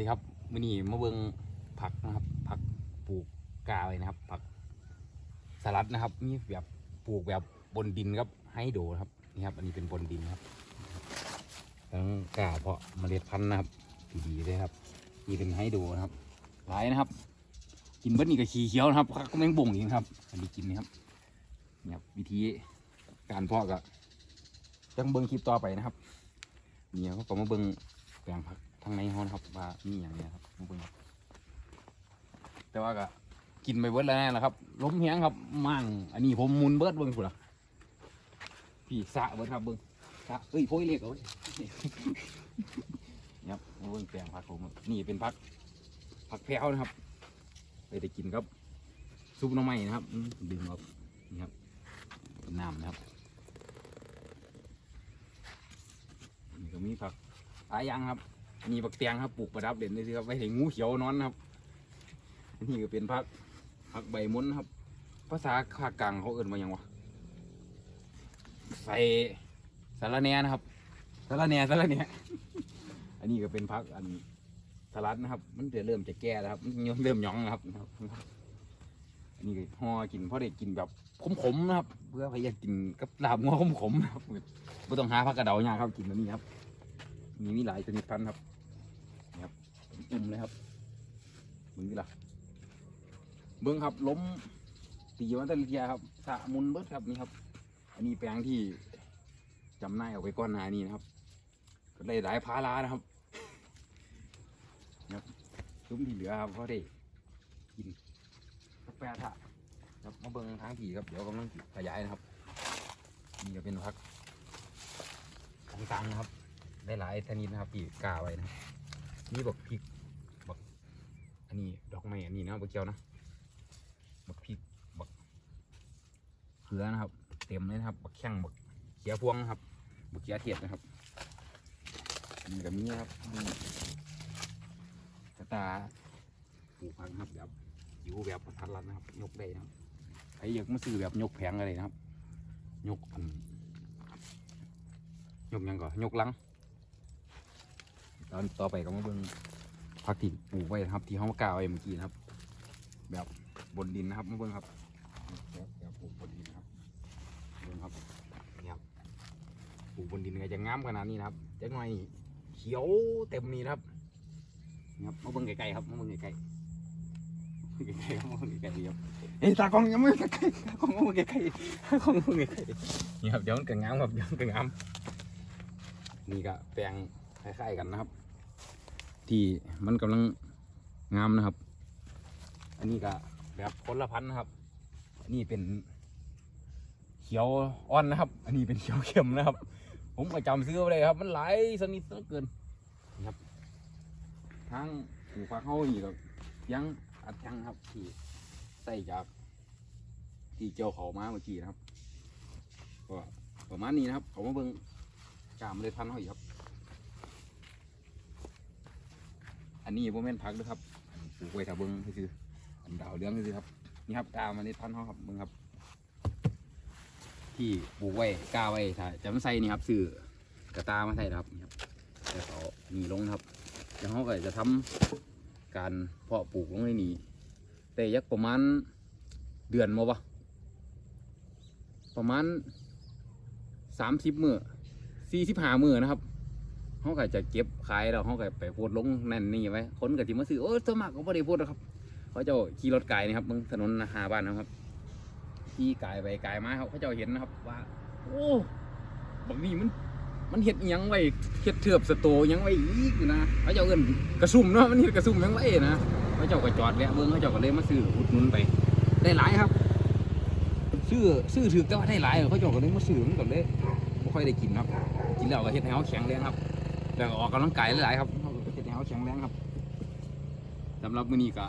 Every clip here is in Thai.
ดีครับมื่อนี้มาเบิ่งผักนะครับ ผักปลูกกาไว้นะครับ ผักสลัดนะครับมีแบบปลูกแบบบนดินครับให้โดครับนี่ครับ อันนี้เป็นบนดินครับต้งกาเพาะเมล็ดพันธุ์นะครับดีๆเลยครับนี่เป็นให้โดนะครับหลายนะครับ กินเบิดนี่ก็ขี้เขียวนะครับก็แมงบ่งอีกครับ อันนี้กินนี่ครับนี่ครับวิธีการเพาะก็จังเบิ่งคลิปต่อไปนะครับนี่เขาก็มาเบิ่งแปลงผัก ทางในห้องนะครับว่ามีอย่างเนี้ยครับมาเบิ่งครับแต่ว่าก็กินไปเบิดแล้วนะครับล้มเฮียงครับมั่งอันนี้ผมมุนเบิดเบิ้งพุ่นละพี่สะเบิดครับเบิ้งสะเอ้ยโพยเล็กเอาไว้ยนี่ครับมาเบิ้งแปลงผักผมนี่เป็นผักผักแพรวนะครับ ไปได้กินครับซุปหน้ำไม้นะครับอืมดึงออกนี่ครับเป็นน้ำนะครับนี่ก็มีผักหลายอย่างครับ มีบักเตียงครับปลูกประดับเด่นเลยครับไว้ให้งูเขียวนอนนะครับอันนี้ก็เป็นพักพักใบม้นครับ ภาษาภาคกลางเขาเอิ่นมาอย่างวะใส่สารแหนนะครับสารแหนสารแหนอันนี้ก็เป็นพักอันสลัดนะครับ มันจะเริ่มจะแก่แล้วครับมันเริ่มหยองแล้วครับนะครับอันนี้ก็ห่อกินเพราะได้กินแบบขมๆนะครับ เพื่อพยายามกินกับลาบงัวขมๆนะครับไม่ต้องหาผักกระเดาเนี่ยาครับกินแบบนี้ครับมีมีหลายชนิดพันธุ์ครับ อุ่มเลยครับมึงนี่ล่ะเบิ้งครับล้มตีวันตะเลียครับสะมุนเบิดครับนี่ครับ อันนี้แปลงที่จำนายออกไปก้อนหนานี้นะครับ ก็ได้หลายพารานะครับนะครับซุ้มที่เหลือครับเขาได้กินกาแฟทะครับมาเบิ้งทางผีครับเดี๋ยวกำลังขยายนะครับนี่ก็เป็นพักต่างนะครับได้หลายชนิดนะครับที่กาไว้นะนี่บักพริก อันนี้ดอกไม้อันนี้นะบักเกียวนะบักพริกบักเขือนะครับ เต็มเลยนะครับบักแข้งบักเขียพวงนะครับบักเขียเทียดนะครับอันนี้ก็มีนครับกระตาปลูกพังครับแบบอยู่แบบประทัดรัดนะครับ ยกได้นะครับใครอยากมาซื้อแบบยกแผงอะไรนะครับ ยกอันยกยังก่อนยกลังตอนต่อไปก็มาเบิ่ง ผักที่ปลูกไว้นะครับ ที่เขากล่าวไว้เมื่อกี้นะครับ แบบบนดินนะครับมาเบิ่งครับแบบปลูกบนดินนะครับเบิ่งครับนี่ครับปลูกบนดินก็จะงามขนาดนี้นะครับจังหน่อยเขียวเต็มนี่นะครับนี่ครับมาเบิ่งไกลๆครับมาเบิ่งไกลๆไกลๆมาเบิ่งไกลๆครับเอ้ยตากล้องยังไม่ไกลตากล้องมาเบิ่งไกลๆตากล้องมาเบิ่งไกลๆนี่ครับเดี๋ยวมันก็งามครับเดี๋ยวมันก็งามนี่ก็แปลงคล้ายๆกันนะครับ ที่มันกำลังงามนะครับ อันนี้ก็แบบคนละพันนะครับ อันนี้เป็นเขียวอ่อนนะครับ อันนี้เป็นเขียวเข้มนะครับ ผมก็จำซื้อไว้เลยครับ มันหลายชนิดเหลือเกินนะครับทางปลูกผักเขาอีกครับยังอัดยังครับที่ใส่จากที่เจียวเขามาเมื่อกี้นะครับก็ประมาณนี้นะครับเขามาเบิ่งกามเลยพันธุ์เขาอีกครับ อันนี้โมเมนต์พักด้วยครับปลูกไว้ถ้าเบิ้งคืออันดาวเรื่องคือครับ นี่ครับกามันนี่พันธุ์เขาครับเบิ้งครับ ที่ปลูกไว้กาไว้ถ้าจะมาใส่นี่ครับซื้อกระตามาใส่นะครับนี่ครับแต่เขามีลงครับแล้วเขาก็จะทำการเพาะปลูกลงในนี้แต่ยักประมาณเดือนมาปะประมาณสามสิบมือสี่สิบห้ามือนะครับ เขาก็จะเก็บขายแล้วเขาก็ไปโพสต์ลงนั่นนี่ไว้คนก็ที่มาซื้อโอ้ยสมัครก็บ่ได้โพสต์หรอกครับเขาเจ้าขี่รถไกลนี่ครับบนถนนหาบ้านนะครับขี่ไกลไปไกลมาเขาเขาจ้าเห็นนะครับว่า โอ้บักนี่มัน มันเห็ดยังไว้เห็ดเถือบสโตยังไว้อีกนะเขาเจ้าเอิ้นกระซุ่มเนาะมันเห็ดกระซุ่มยังไว้นะเขาเจ้าก็จอดแวะเบิ่งเขาเจ้าก็เลยมาซื้ออุดหนุนไป ได้หลายครับซื้อซื้อถือแต่ว่าได้หลายเขาเจ้าก็เลยมาซื้อมันก็เลยไม่ค่อยได้กินครับกินแล้วก็เห็ดให้เขาแข็งแรงครับ แล้วก็ออกกำลังกายหลายๆครับเขาก็จะให้เขาแข็งแรงครับสำหรับมื้อนี้ก็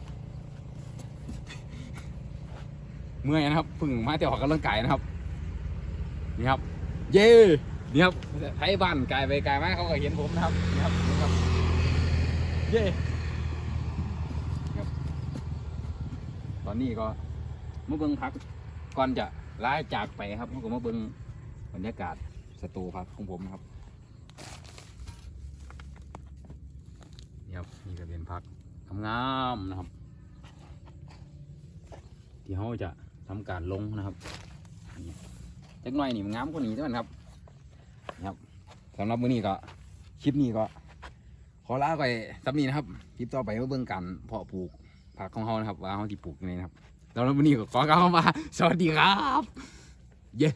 เมื่อยนะครับเพิ่งมาแต่ออกกำลังกายนะครับนี่ครับ เย้นี่ครับไทยบ้านกายไปกายมาเขาก็เห็นผมนะครับนี่ครับนี่ครับ เย้ครับ ตอนนี้ก็มาเบิ่งพักก่อนจะลาจากไปครับเขาก็มาเบิ่งบรรยากาศสตูพักของผมนะครับ นี่ครับนี่ก็เป็นพักงามๆนะครับ ที่เขาจะทำการลงนะครับจักหน่อยนี่มันงามกว่านี้ด้วยครับนี่ครับสำหรับมื้อนี้ก็คลิปนี้ก็ ขอลาไปสำนี้นะครับคลิปต่อไปมาเบิ่งกันเพาะปลูกผักของเขานะครับว่าเขาที่ปลูกยังไงนะครับแล้ววันนี้ก็ขอกล่าวคำว่าสวัสดีครับ เย้